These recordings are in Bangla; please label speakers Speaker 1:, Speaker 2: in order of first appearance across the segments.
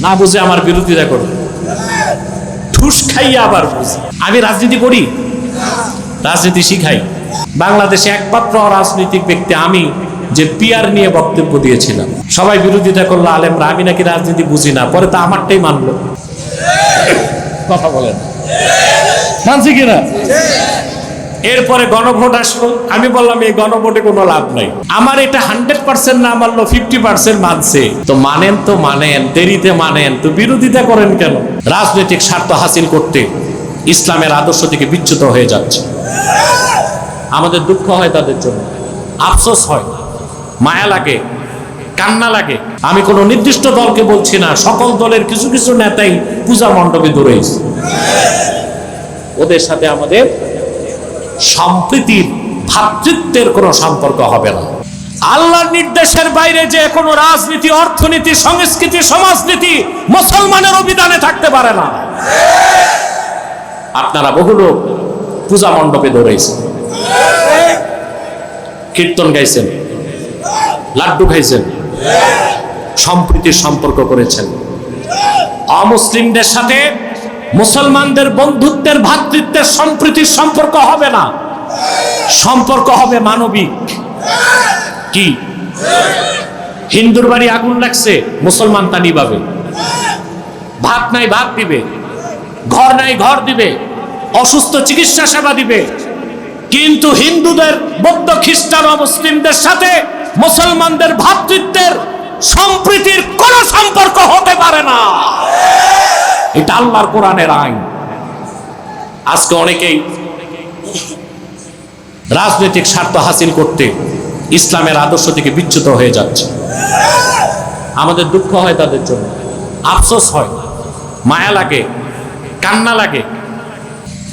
Speaker 1: না বুঝে আমার বিরোধিতা করো ঠুস খাইয়া আবার বুঝি। আমি রাজনীতি করি? রাজনীতি শিখাই। বাংলাদেশে একমাত্র রাজনৈতিক ব্যক্তি আমি, যে পিয়ার নিয়ে বক্তব্য দিয়েছিলাম। সবাই বিরোধিতা করল, আলেমরা, আমি নাকি রাজনীতি বুঝি না। পরে তো আমারটাই মানলো। কথা বলেন। মানছি কিনা? এরপরে গণভোট আসলো। আমি বললাম, এই গণভোটে কোনো লাভ নাই। আমার এটা হান্ড্রেড পার্সেন্ট না মানলো ফিফটি পার্সেন্ট মানছে। তো মানেন তো মানেন, দেরিতে মানেন, তো বিরোধিতা করেন কেন? রাজনৈতিক স্বার্থ হাসিল করতে ইসলামের আদর্শ থেকে বিচ্যুত হয়ে যাচ্ছে। আমাদের দুঃখ হয় তাদের জন্য। আফসোস হয়। মায়া লাগে, কান্না লাগে। আমি কোনো নির্দিষ্ট দলকে বলছি না, সকল দলের কিছু কিছু নেতাই পূজা মণ্ডপে দৌড়েছে ওদের সাথে আমাদের সম্প্রীতির ভ্রাতৃত্বের কোনো সম্পর্ক হবে না। আল্লাহর নির্দেশের বাইরে যে কোনো রাজনীতি, অর্থনীতি, সংস্কৃতি, সমাজনীতি মুসলমানের অভিধানে থাকতে পারে না। আপনারা বহু লোক পূজা মণ্ডপে দৌড়াইছেন। কীর্তন গাইছেন। লাড্ডু খাইছেন। সম্প্রীতির সম্পর্ক করেছেন। অমুসলিমদের সাথে মুসলমানদের বন্ধুত্বের, ভাতৃত্বের সম্প্রীতির সম্পর্ক হবে না। সম্পর্ক হবে মানবিক। কি? হিন্দুর বাড়ি আগুন লাগছে, মুসলমান তা নিবাবে ভাত নাই ভাত দিবে, ঘর নাই ঘর দিবে, অসুস্থ চিকিৎসা সেবা দিবে। কিন্তু হিন্দুদের, বৌদ্ধ, খ্রিস্টান ও মুসলিমদের সাথে মুসলমানদের ভাতৃত্বের সম্প্রীতির কোন সম্পর্ক হতে পারে না। এটা আল্লাহর কোরআনের আইন। আজকে অনেকেই রাজনৈতিক স্বার্থ হাসিল করতে ইসলামের আদর্শ থেকে বিচ্যুত হয়ে যাচ্ছে। আমাদের দুঃখ হয় তাদের জন্য। আফসোস হয়। মায়া লাগে। কান্না লাগে।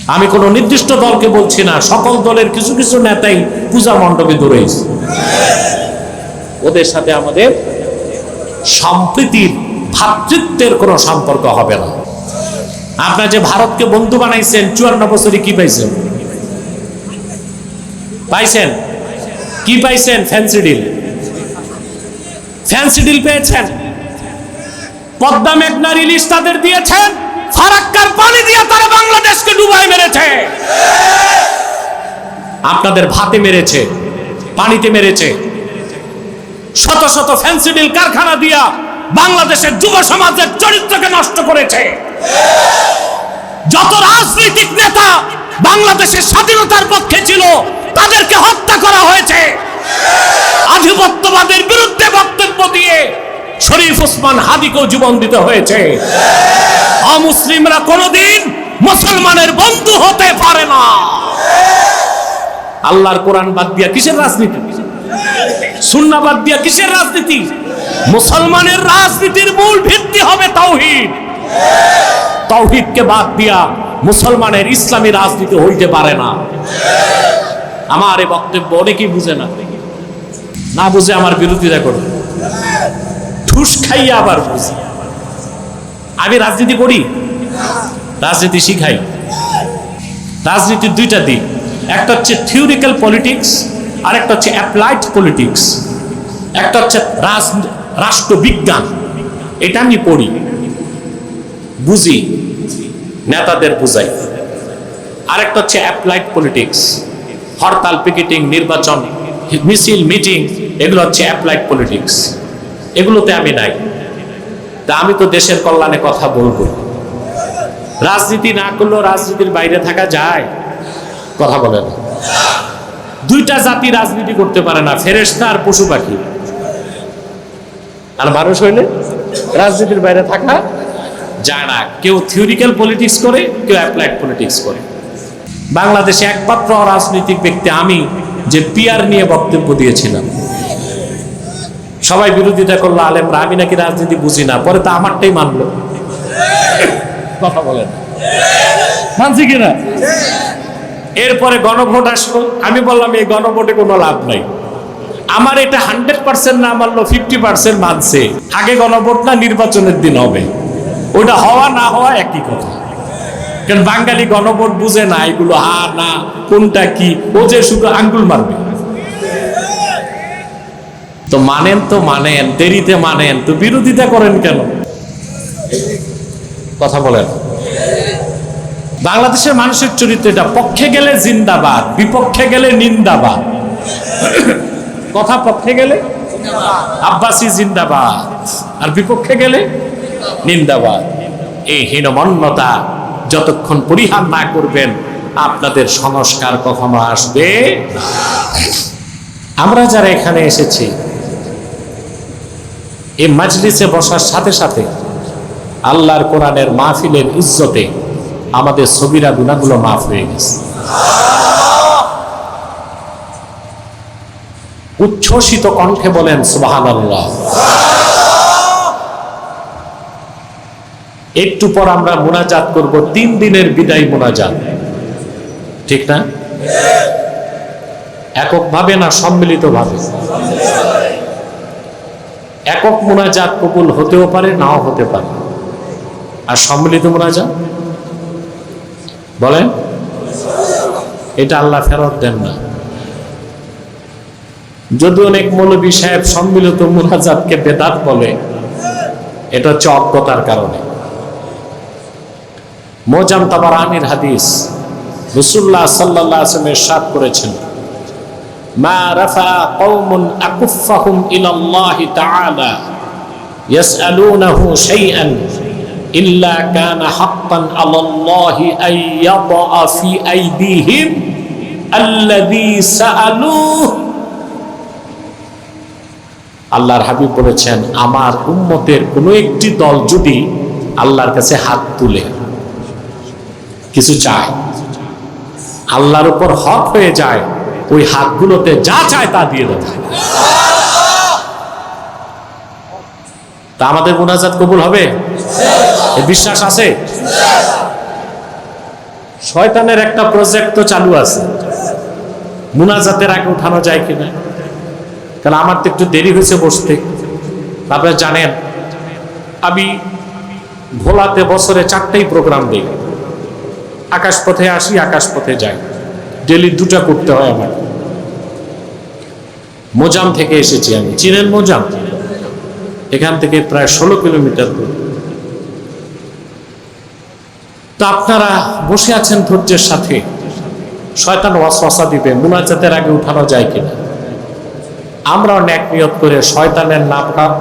Speaker 1: আমি কোনো নির্দিষ্ট দলকে বলছি না। সকল দলের কিছু কিছু নেতাই পূজা মণ্ডপে দৌড়েছে ওদের সাথে আমাদের সম্প্রীতির ভ্রাতৃত্বের কোনো সম্পর্ক হবে না। আপনার যে ভারতকে বন্ধু বানাইছেন, চুয়ান্ন বছরে কি পাইছেন? পাইছেন? কি পাইছেন? ফ্যান্সি ডিল ফ্যান্সি ডিল পেয়েছেন? পদ্মা মেঘনা রিলিজ তাদের দিয়েছেন, ফারাক্কার পানি দিয়ে তারা বাংলাদেশকে ডুবাই মেরেছে। আপনাদের ভাতে মেরেছে, পানিতে মেরেছে। শত শত ফ্যান্সি ডিল কারখানা দিয়া বাংলাদেশের যুব সমাজের চরিত্রকে নষ্ট করেছে। যত রাজনৈতিক নেতা বাংলাদেশের স্বাধীনতার পক্ষে ছিল, তাদেরকে হত্যা করা হয়েছে। আধিপত্যবাদের বিরুদ্ধে বক্তব্য দিয়ে শরীফ ওসমান হাদিকেও জীবন দিতে হয়েছে। অমুসলিমরা কোনোদিন মুসলমানের বন্ধু হতে পারে না। আল্লাহর কোরআন বাদ দিয়া কিসের রাজনীতি? সুন্না বাদ দিয়া কিসের রাজনীতি? মুসলমানের রাজনীতির মূল ভিত্তি হবে তাওহীদ। তাওহীদকে বাদ দিয়া মুসলমানের ইসলামী রাজনীতি হইতে পারে না। আমার এই বক্তব্য অনেকেই বুঝে না। না বুঝে আমার বিরোধিতা করে ঠুস খাইয়া আবার বুঝি। আমি রাজনীতি করি? রাজনীতি শিখাই। রাজনীতির দুইটা দিক। একটা হচ্ছে থিওরিক্যাল পলিটিক্স আর একটা হচ্ছে অ্যাপ্লাইড পলিটিক্স একটা হচ্ছে রাষ্ট্রবিজ্ঞান। এটা আমি পড়ি। বুঝি। নেতাদের বুঝাই। আরেকটা হচ্ছে অ্যাপ্লাইড পলিটিক্স হরতাল পিকেটিং নির্বাচন, মিছিল মিটিং এগুলো হচ্ছে অ্যাপ্লাইড পলিটিক্স এগুলোতে আমি নাই। তা আমি তো দেশের কল্যাণে কথা বলব রাজনীতি না করলেও রাজনীতির বাইরে থাকা যায়। কথা বলেন। দুইটা জাতি রাজনীতি করতে পারে না। ফেরেশতা আর পশু পাখি। আর মানুষ হইলে রাজনীতির বাইরে থাকা যায় না। কেউ থিওরিক্যাল পলিটিক্স করে, কেউ অ্যাপ্লাইড পলিটিক্স করে। বাংলাদেশে একমাত্র রাজনৈতিক ব্যক্তি আমি, যে পিয়ার নিয়ে বক্তব্য দিয়েছিলাম। সবাই বিরোধিতা করল, আলেমরা, আমি নাকি রাজনীতি বুঝি না, পরে তো আমারটাই মানলো। কথা বলেন। মানছি কিনা? এরপরে গণভোট আসলো, আমি বললাম, এই গণভোটে কোনো লাভ নাই। আমার এটা হান্ড্রেড পার্সেন্ট না মানলো ফিফটি পার্সেন্ট মানছে। আগে গণভোট না, নির্বাচনের দিন হবে। ওটা হওয়া না হওয়া একই কথা। কারণ বাঙালি গণভোট বুঝে না এগুলো হা, না, কোনটা কি। ও যে শুধু আঙ্গুল মারবে। তো মানেন তো মানেন, দেরিতে মানেন, তো বিরোধিতা করেন কেন? কথা বলেন। বাংলাদেশের মানুষের চরিত্র এটা, পক্ষে গেলে জিন্দাবাদ, বিপক্ষে গেলে নিন্দাবাদ। কথা পক্ষে গেলে আব্বাসী জিন্দাবাদ, আর বিপক্ষে গেলে নিন্দাবাদ। এই হীনমন্যতা যতক্ষণ পরিহার না করবেন, আপনাদের সংস্কার কখনো আসবে আমরা যারা এখানে এসেছি, এই মাজলিসে বসার সাথে সাথে আল্লাহর কোরআনের মাহফিলের ইজ্জতে আমাদের ছবিরা গুণাগুলো মাফ হয়ে গেছে। উচ্ছ্বসিত কণ্ঠে বলেন সুবাহান একটু পর আমরা মোনাজাত করব, তিন দিনের বিদায় মোনাজাত। ঠিক না? এককভাবে না সম্মিলিতভাবে? একক মোনাজাত কবুল হতেও পারে, নাও হতে পারে। আর সম্মিলিত মোনাজাত? বলেন, এটা আল্লাহ ফেরত দেন না। যদি অনেক মৌলবী সাহেব সম্মিলিত মোনাজাতকে বেদাত বলে, এটা হচ্ছে কারণে। মোজাম তাবারানির হাদিস রসুল্লাহ সাল্লাহ আসলামের সাত করেছেন, মা রাফা কওমুন আকুফাহুম ইলাল্লাহি তাআলা ইয়াসআলুনাহু শাইআন ইল্লা কানা হাক্কান আলাল্লাহি আন ইয়াদা ফি আইদিহিম আল্লাযী সাআলুহু। আল্লাহর হাবিব বলেছেন, আমার উম্মতের কোনো একটি দল যদি আল্লাহর কাছে হাত তুলে, কিছু চায়, আল্লাহর উপর হক হয়ে যায়, ওই হাতগুলোতে যা চায় তা দিয়ে দেবে তা আমাদের মোনাজাত কবুল হবে? বিশ্বাস আছে? শয়তানের একটা প্রজেক্ট তো চালু আছে। মুনাজাতের আগে উঠানো যায় কিনা? কারণ আমার তো একটু দেরি হয়েছে বসতে। আপনারা জানেন, আমি ভোলাতে বছরে চারটেই প্রোগ্রাম দিই। আকাশপথে আসি, আকাশপথে যাই। ডেলি দুটা করতে হয় আমার। মোজাম থেকে এসেছি আমি। চিনেন মোজাম? এখান থেকে প্রায় ষোলো কিলোমিটার দূর। তো আপনারা বসে আছেন ধৈর্যের সাথে। শয়তান ওয়াসওয়াসা দিবে। মুনাজাতের আগে উঠানো যায় কিনা? আমরাও ন্যাক নিয়ত করে শয়তানের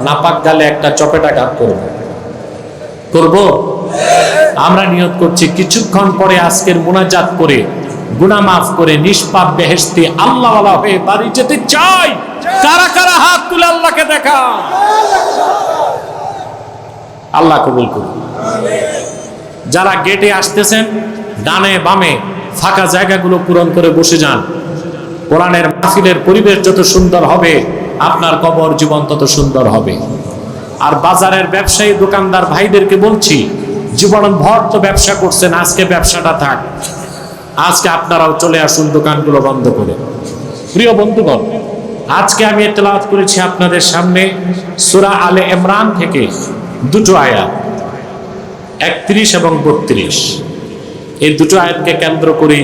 Speaker 1: নাপাক গালে একটা চপেটাঘাত করব। করব? আমরা নিয়ত করছি কিছুক্ষণ পরে আজকের মুনাজাত করে, গুনাহ মাফ করে, নিষ্পাপ বেহেস্তি আল্লাহওয়ালা হয়ে বাড়ি যেতে চাই। কারা কারা হাত তুলে আল্লাহকে দেখা? আল্লাহ কবুল করুন। যারা গেটে আসতেছেন, ডানে বামে ফাঁকা জায়গাগুলো পূরণ করে বসে যান। কোরআনের মাহফিলের পরিবেশ যত সুন্দর হবে, আপনার কবর জীবন তত সুন্দর হবে। আর বাজারের ব্যবসায়ী দোকানদার ভাইদেরকে বলছি জীবন ভর তো ব্যবসা করছেন, আজকে ব্যবসাটা থাক। আজকে আপনারাও চলে আসুন দোকানগুলো বন্ধ করে। প্রিয় বন্ধুগণ, আজকে আমি তেলাওয়াত করেছি আপনাদের সামনে সুরা আলে ইমরান থেকে দুটো আয়াত, একত্রিশ এবং বত্রিশ। এই দুটো আয়াতকে কেন্দ্র করে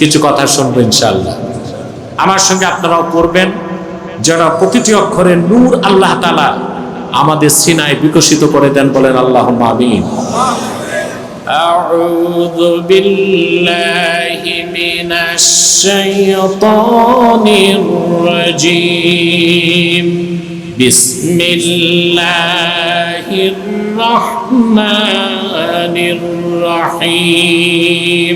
Speaker 1: কিছু কথা শুনব ইনশাআল্লাহ। আমার সঙ্গে আপনারাও পড়বেন যেন প্রতিটি অক্ষরে নূর আল্লাহ তালা আমাদের সিনায় বিকশিত করে দেন বলেন আল্লাহ আমিন أعوذ بالله من الشيطان الرجيم بسم الله الرحمن الرحيم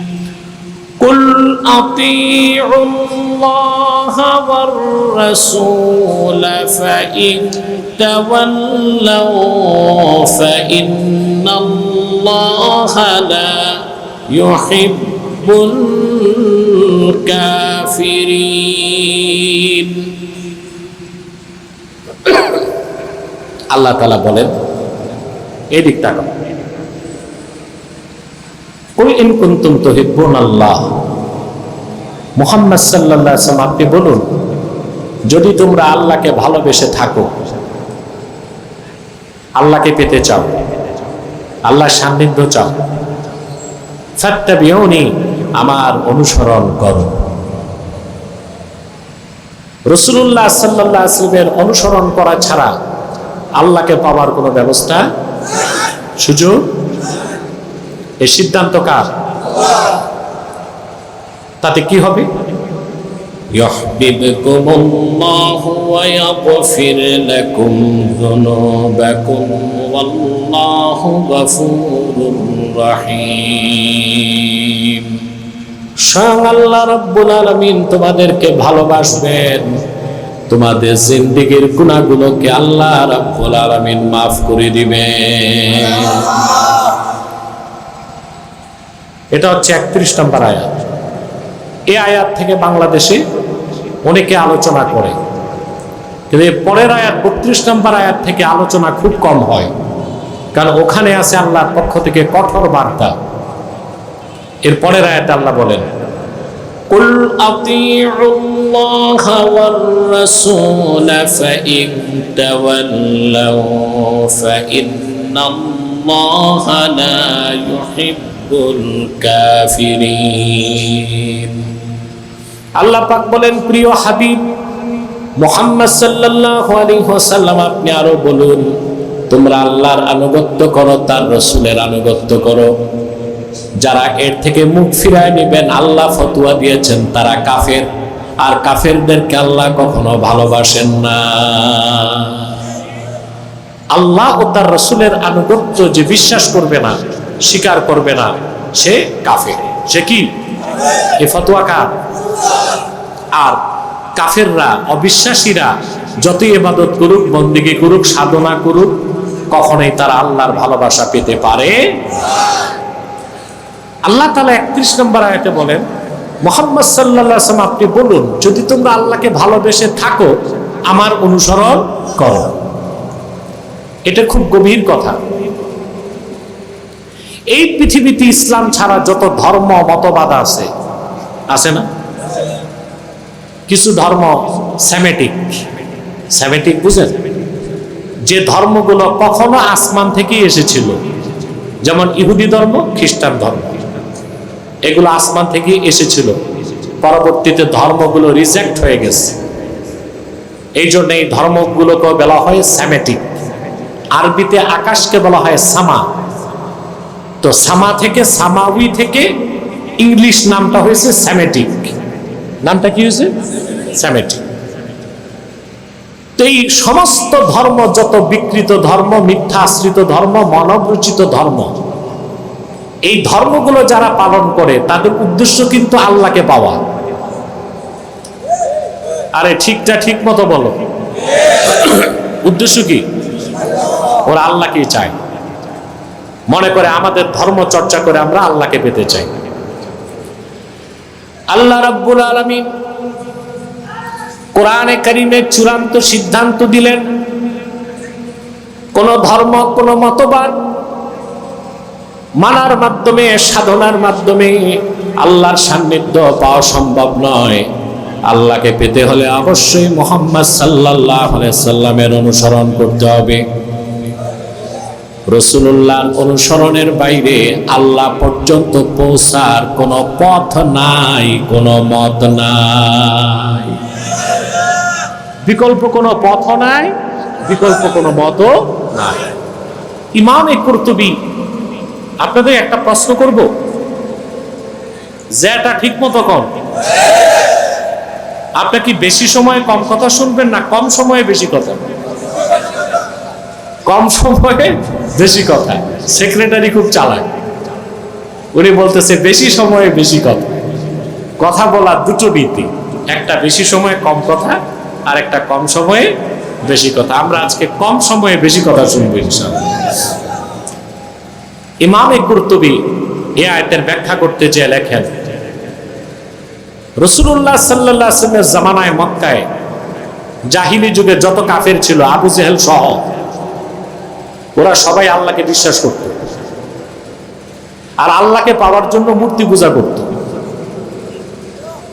Speaker 1: قل أطيعوا الله والرسول فإن تولوا فإن الله لا يحب الكافرين আল্লাহ তালা বলেন এদিক তাকাও আপনি বলুন, যদি তোমরা আল্লাহকে ভালোবেসে থাকো, আল্লাহকে পেতে চাও আল্লাহ সান্নিধ্য চাও, ফাত্তাবিউনি আমার অনুসরণ কর। রসুল্লাহ সাল্লাহ আসলামের অনুসরণ করা ছাড়া আল্লাহকে পাওয়ার কোনো ব্যবস্থা, সুযোগ এই সিদ্ধান্ত কার তাতে কি হবে
Speaker 2: يحببكم الله ويغفر لكم ذنوبكم والله غفور رحيم
Speaker 1: স্বয়ং আল্লাহ রব্বুল আলমিন তোমাদেরকে ভালোবাসবেন তোমাদের জিন্দিগির গুণাগুলোকে আল্লাহ রব্বুল আলমিন মাফ করে দিবেন এটা হচ্ছে একত্রিশ নম্বর আয়াত এই আয়াত থেকে বাংলাদেশে অনেকে আলোচনা করে কিন্তু এর পরের আয়াত বত্রিশ নম্বর আয়াত থেকে আলোচনা খুব কম হয় কারণ ওখানে আছে আল্লাহর পক্ষ থেকে কঠোর বার্তা এর পরের আয়াত আল্লাহ বলেন
Speaker 2: قل أطيعوا الله والرسول فإن تولوا فإن الله لا يحب কাফিরিন।
Speaker 1: আল্লাহ পাক বলেন, প্রিয় হাবিব, মোহাম্মদ সাল্লাল্লাহু আলাইহি আপনি আরও বলুন, তোমরা আল্লাহর আনুগত্য করো, তার রসুলের আনুগত্য করো। যারা এর থেকে মুখ ফিরায় নেবেন, আল্লাহ ফতুয়া দিয়েছেন, তারা কাফের। আর কাফেরদেরকে আল্লাহ কখনো ভালোবাসেন না। আল্লাহ ও তার রসুলের আনুগত্য যে বিশ্বাস করবে না স্বীকার করবে না। সে কাফের। সে কি? এ ফতোয়া কার? আর কাফেররা, অবিশ্বাসীরা যতই এবাদত করুক, বন্দিগি করুক, সাধনা করুক, কখনোই তারা আল্লাহর ভালোবাসা পেতে পারে আল্লাহ তালা একত্রিশ নম্বর আয়াতে বলেন, মোহাম্মদ সাল্লাম আপনি বলুন, যদি তোমরা আল্লাহকে ভালোবেসে থাকো, আমার অনুসরণ করো। এটা খুব গভীর কথা। এই পৃথিবীতে ইসলাম ছাড়া যত ধর্ম, মতবাদ আছে আছে না? কিছু ধর্ম স্যামেটিক সেমেটিক বুঝেন? যে ধর্মগুলো কখনো আসমান থেকেই এসেছিল, যেমন ইহুদি ধর্ম, খ্রিস্টান ধর্ম, এগুলো আসমান থেকেই এসেছিল। পরবর্তীতে ধর্মগুলো রিজেক্ট হয়ে গেছে। এই জন্য এই ধর্মগুলোকে বলা হয় সেমেটিক। আরবিতে আকাশকে বলা হয় সামা। তো সামা থেকে সামাউই থেকে ইংলিশ নামটা হয়েছে স্যামেটিক। নামটা কি হয়েছে? স্যামেটিক। তো এই সমস্ত ধর্ম, যত বিকৃত ধর্ম, মিথ্যা আশ্রিত ধর্ম মানবরচিত ধর্ম, এই ধর্মগুলো যারা পালন করে, তাদের উদ্দেশ্য কিন্তু আল্লাহকে পাওয়া। আরে ঠিকটা ঠিক মতো বলো। উদ্দেশ্য কি? ওরা আল্লাহকেই চায়। মনে করে আমাদের ধর্ম চর্চা করে আমরা আল্লাহকে পেতে চাই। আল্লাহ রাব্বুল আলামিন কোরআনে কারিমের চূড়ান্ত সিদ্ধান্ত দিলেন, কোন ধর্ম, কোন মতবাদ মানার মাধ্যমে, সাধনার মাধ্যমে আল্লাহর সান্নিধ্য পাওয়া সম্ভব নয়। আল্লাহকে পেতে হলে অবশ্যই মোহাম্মদ সাল্লাহ সাল্লামের অনুসরণ করতে হবে। রসুল্লাহর অনুসরণের বাইরে আল্লাহ পর্যন্ত পৌঁছার কোনো পথ নাই, কোনো মত নাই। বিকল্প কোনো পথ নাই, বিকল্প কোনো মতও নাই। ইমামে কর্তুবি, আপনাদের একটা প্রশ্ন করব? যেটা ঠিক মতো কম? আপনি কি বেশি সময় কম কথা শুনবেন না কম সময়ে বেশি কথা? কম সময়ে বেশি কথা। সেক্রেটারি খুব চালাক। উনি বলতেছে, বেশি সময়ে বেশি কথা। কথা বলার দুটো নীতি একটা বেশি সময়ে কম কথা, আর একটা কম সময়ে বেশি কথা। আমরা আজকে কম সময়ে বেশি কথা শুনব ইমামে কুর্তুবি এ আয়তের ব্যাখ্যা করতে যে লেখেন রসুল্লাহ সাল্লাহ জামানায় মক্কায় জাহিলি যুগে যত কাফের ছিল, আবু জেহেল সহ ওরা সবাই আল্লাহকে বিশ্বাস করত। আর আল্লাহকে পাওয়ার জন্য মূর্তি পূজা করত।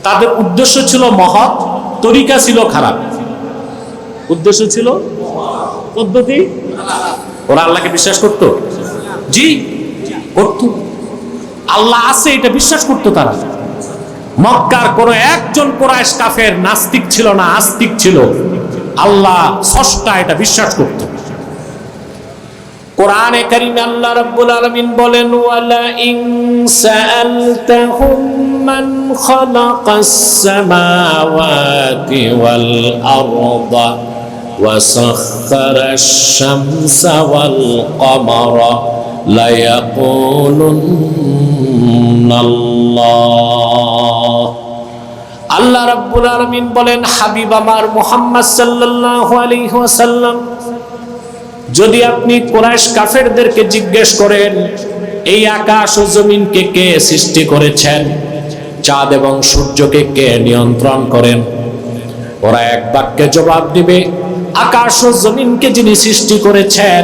Speaker 1: তাদের উদ্দেশ্য ছিল মহৎ, তরিকা ছিল খারাপ। উদ্দেশ্য ছিল পদ্ধতি। ওরা আল্লাহকে বিশ্বাস করত? জি, করত। আল্লাহ আছে, এটা বিশ্বাস করত তারা। মক্কার কোন একজন কোরআশ কাফের নাস্তিক ছিল না, আস্তিক ছিল। আল্লাহ স্রষ্টা এটা বিশ্বাস করত। কোরআনে কারিমে আল্লাহ রাব্বুল আলামিন বলেন ওয়ালা ইন সাআলতাহুম মান খালাকাস সামাওয়াতি ওয়াল আরদা وسخر الشمس والقمر ليقولن الله আল্লাহ রাব্বুল আলামিন বলেন হাবিব আমার মুহাম্মদ সাল্লাল্লাহু আলাইহি ওয়াসাল্লাম যদি আপনি কোরআশ কাফেরদেরকে জিজ্ঞেস করেন, এই আকাশ ও জমিনকে কে সৃষ্টি করেছেন? চাঁদ এবং সূর্যকে কে নিয়ন্ত্রণ করেন? ওরা এক বাক্যে জবাব দিবে, আকাশ ও জমিনকে যিনি সৃষ্টি করেছেন,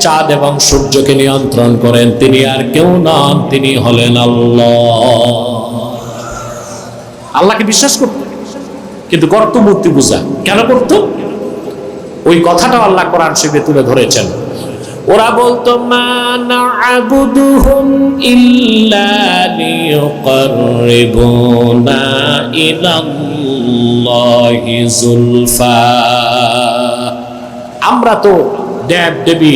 Speaker 1: চাঁদ এবং সূর্যকে নিয়ন্ত্রণ করেন। তিনি আর কেউ নন, তিনি হলেন আল্লাহ। আল্লাহকে বিশ্বাস করত, কিন্তু গর্ত মূর্তি পূজা কেন করতো? ওই কথাটা আল্লাহ কোরআন শিবে তুলে ধরেছেন। ওরা বলতো আমরা তো দেব দেবী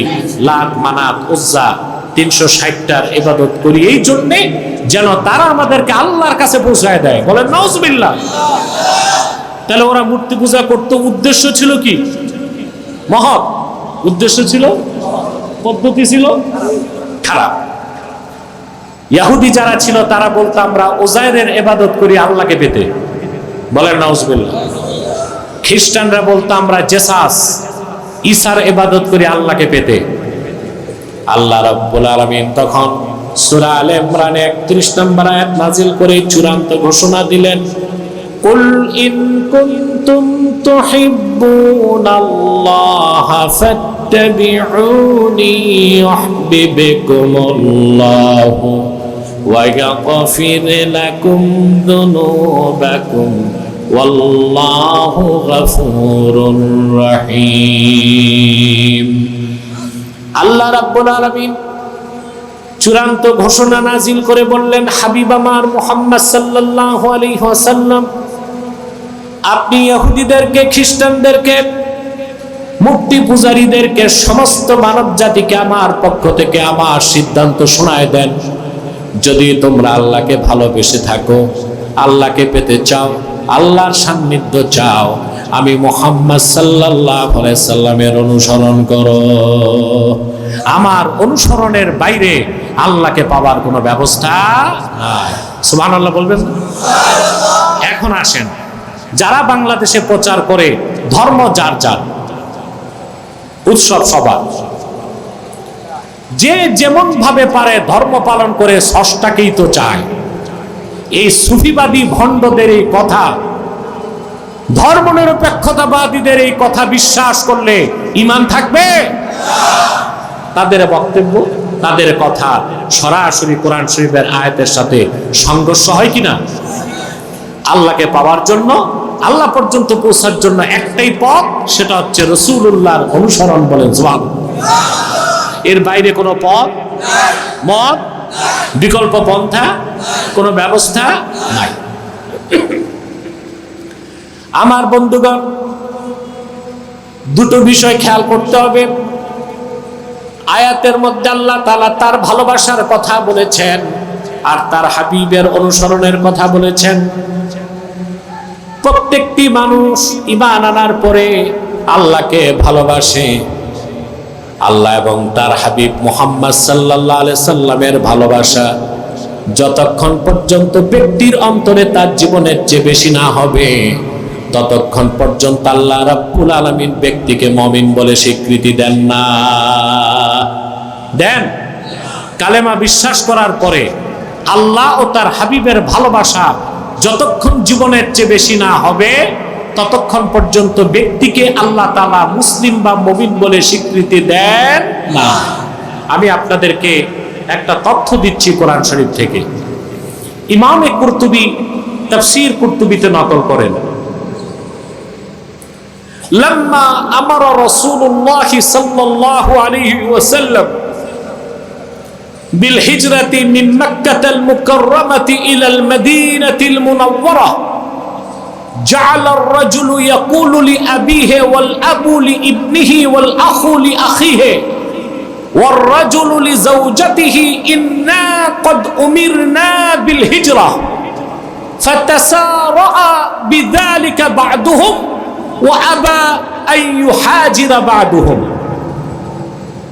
Speaker 1: লাত মানাত, উজ্জা, তিনশো ষাটটার ইবাদত করি। এই জন্যে যেন তারা আমাদেরকে আল্লাহর কাছে পৌঁছায় দেয়। বলেন নজবিল্লা তাহলে ওরা মূর্তি পূজা করতে উদ্দেশ্য ছিল কি? মহৎ। উদ্দেশ্য ছিল? পদ্ধতি ছিল? খারাপ। ইয়াহুদি যারা ছিল, তারা বলতো, আমরা ওজায়ের এবাদত করি আল্লাহকে পেতে। বলেন খ্রিস্টানরা বলতো, আমরা জেসাস ঈশার এবাদত করি আল্লাহকে পেতে। আল্লাহ রব্বুল আলমিন তখন সুরা আল ইমরান একত্রিশ নম্বর আয়াত নাজিল করে চূড়ান্ত ঘোষণা দিলেন, কুল ইন কুনতুম تحبون الله فاتبعوني يحببكم الله ويغفر لكم ذنوبكم والله غفور رحيم আল্লাহ রাব্বুল আলামিন চূড়ান্ত ঘোষণা নাজিল করে বললেন হাবিব আমার মুহাম্মদ সাল্লাল্লাহু আলাইহি ওয়াসাল্লাম আপনি ইহুদিদেরকে, খ্রিস্টানদেরকে মুক্তি পূজারীদেরকে, সমস্ত মানব জাতিকে আমার পক্ষ থেকে আমার সিদ্ধান্ত শোনায় দেন। যদি তোমরা আল্লাহকে ভালোবেসে থাকো, আল্লাহকে পেতে চাও, আল্লাহর সান্নিধ্য চাও, আমি মোহাম্মদ সাল্লাহ সাল্লামের অনুসরণ করো। আমার অনুসরণের বাইরে আল্লাহকে পাওয়ার কোনো ব্যবস্থা নাই। সুবহান আল্লাহ বলবেন? এখন আসেন। যারা বাংলাদেশে প্রচার করে, ধর্ম যার যার। উৎসব সবার। যে যেমন ভাবে পারে ধর্ম পালন করে ষষ্ঠাকেই তো চায়। এই সুফিবাদী ভণ্ডদের এই কথা, ধর্মনিরপেক্ষতাবাদীদের এই কথা বিশ্বাস করলে ইমান থাকবে? তাদের বক্তব্য, তাদের কথা সরাসরি কোরআন শরীফের আয়াতের সাথে সংঘর্ষ হয় কিনা? আল্লাহকে পাওয়ার জন্য আল্লাহ পর্যন্ত পৌঁছার জন্য একটাই পথ, সেটা হচ্ছে রসুল্লাহর অনুসরণ বলেন জবাব। এর বাইরে কোনো পথ, মত, বিকল্প পন্থা, কোনো ব্যবস্থা নাই। আমার বন্ধুগণ, দুটো বিষয় খেয়াল করতে হবে। আয়াতের মধ্যে আল্লাহ তালা তার ভালোবাসার কথা বলেছেন আর তার হাবিবের অনুসরণের কথা বলেছেন। প্রত্যেকটি মানুষ ইমান আনার পরে আল্লাহকে ভালোবাসে। আল্লাহ এবং তার হাবিব মোহাম্মদ সাল্লাহ আলি সাল্লামের ভালোবাসা যতক্ষণ পর্যন্ত ব্যক্তির অন্তরে তার জীবনের চেয়ে বেশি না হবে, ততক্ষণ পর্যন্ত আল্লাহ রাব্বুল আলামিন ব্যক্তিকে মমিন বলে স্বীকৃতি দেন না। দেন। কালেমা বিশ্বাস করার পরে আল্লাহ ও তার হাবিবের ভালোবাসা যতক্ষণ জীবনের চেয়ে বেশি না হবে, ততক্ষণ পর্যন্ত ব্যক্তিকে আল্লাহ তালা মুসলিম বা মবিন বলে স্বীকৃতি দেন না। আমি আপনাদেরকে একটা তথ্য দিচ্ছি কোরআন শরীফ থেকে। ইমামে কুর্তুবি তফসির কুর্তুবিতে নকল করেন। লম্মা আমার রসুল্লাহ সাল্লাহ আলী ওয়াসাল্লাম بالهجرة من مكة المكرمة إلى المدينة المنورة. جعل الرجل يقول لأبيه والأب لابنه والأخ لأخيه والرجل لزوجته إنا قد أمرنا بالهجرة. فتسارع بذلك بعضهم وأبى أن يحاجر بعضهم.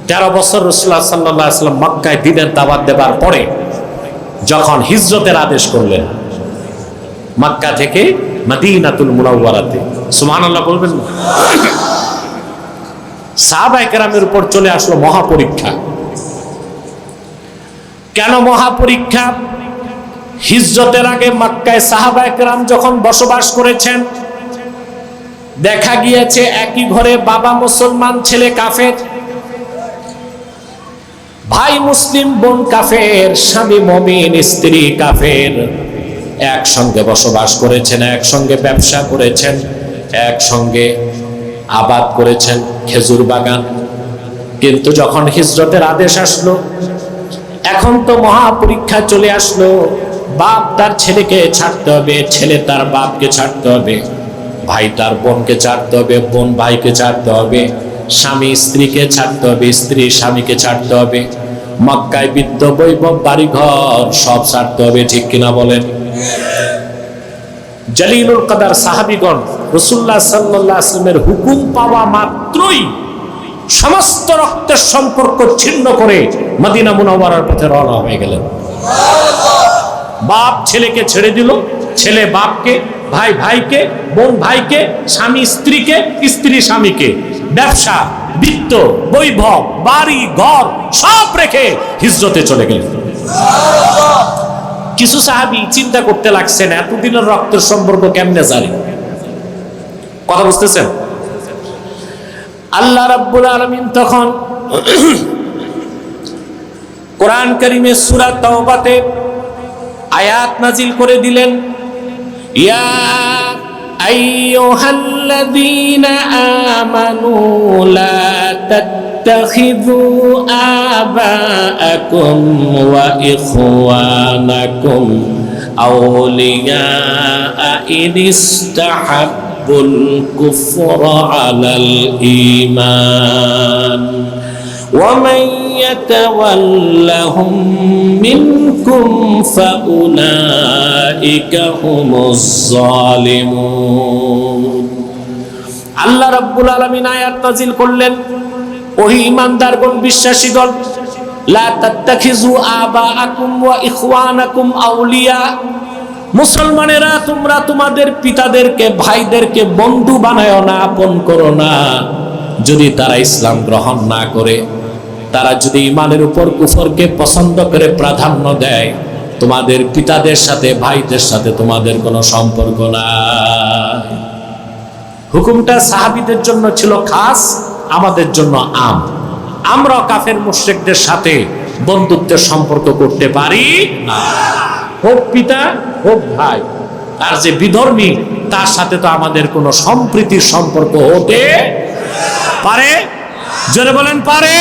Speaker 1: তেরো বছর রসুল্লাহ সাল্লাহ সাল্লাম মক্কায় দিনের দাবাত দেবার পরে যখন হিজরতের আদেশ করলেন, মক্কা থেকে মদিনাতুল মুনাওয়ারাতে, সুবহানাল্লাহ বলবেন না? উপর চলে আসলো মহাপরীক্ষা। কেন মহাপরীক্ষা? হিজরতের আগে মক্কায় সাহাবায়ে কেরাম যখন বসবাস করেছেন, দেখা গিয়েছে একই ঘরে বাবা মুসলমান, ছেলে কাফের ভাই মুসলিম বোন কাফের, স্বামী মমিন, স্ত্রী কাফের, একসঙ্গে বসবাস করেছেন, একসঙ্গে ব্যবসা করেছেন, একসঙ্গে আবাদ করেছেন খেজুর বাগান। কিন্তু যখন হিজরতের আদেশ আসলো, এখন তো মহা পরীক্ষা চলে আসলো, বাপ তার ছেলেকে ছাড়তে হবে, ছেলে তার বাপকে ছাড়তে হবে, ভাই তার বোনকে ছাড়তে হবে, বোন ভাইকে ছাড়তে হবে। স্বামী স্ত্রীকে ছাড়তে হবে, স্ত্রী স্বামীকে ছাড়তে হবে। মক্কায় বিদ্য বৈভব বাড়িঘর সব ছাড়তে হবে, ঠিক কিনা বলেন? জালিলুল কাদার সাহাবিগণ রসুল্লাহ সাল্লাহ আসলামের হুকুম পাওয়া মাত্রই সমস্ত রক্তের সম্পর্ক ছিন্ন করে মদিনা মুনাওয়ারার পথে রওনা হয়ে গেলেন। বাপ ছেলেকে ছেড়ে দিল, ছেলে বাপকে ভাই ভাইকে, বোন ভাইকে, স্বামী স্ত্রীকে, স্ত্রী স্বামীকে। ব্যবসা, বিত্ত, বৈভব, বাড়ি, ঘর, সব রেখে হিজরতে চলে গেলেন। কিছু সাহাবি চিন্তা করতে লাগছেন, এতদিনের রক্তের সম্পর্ক কেমনে জানি? কথা বুঝতেছেন? আল্লাহ রাব্বুল আলামিন তখন কোরআন কারিমে সূরা তাওবাতে আয়াত নাজিল করে দিলেন। يا أيها الذين آمنوا لا تتخذوا آباءكم وإخوانكم أولياء إن استحبوا الكفر على الإيمان ومن يتولهم منكم فأولئك هم الظالمون আল্লাহ রাব্বুল আলামিন আয়াত নাজিল করলেন ওহি ইমানদারগণ বিশ্বাসীগণ লা তাত্তাখিযু আবাআকুম ওয়া ইখওয়ানাকুম আউলিয়া মুসলমানেরা তোমরা তোমাদের পিতাদেরকে ভাইদেরকে বন্ধু বানায় না আপন করো না যদি তারা ইসলাম গ্রহণ না করে তারা যদি ইমানের উপর কুফরকে পছন্দ করে প্রাধান্য দেয়, তোমাদের পিতাদের সাথে, ভাইদের সাথে তোমাদের কোনো সম্পর্ক নাই। হুকুমটা সাহাবিদের জন্য ছিল খাস, আমাদের জন্য আম। আমরা কাফের মুশ্রিকদের সাথে বন্ধুত্বের সম্পর্ক করতে পারি না। হোক পিতা, হোক ভাই, আর যে বিধর্মী, তার সাথে তো আমাদের কোনো সম্প্রীতির সম্পর্ক হতে পারে। জোরে বলেন, পারে।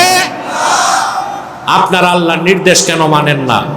Speaker 1: আপনার আল্লাহর নির্দেশ কেন মানেন না?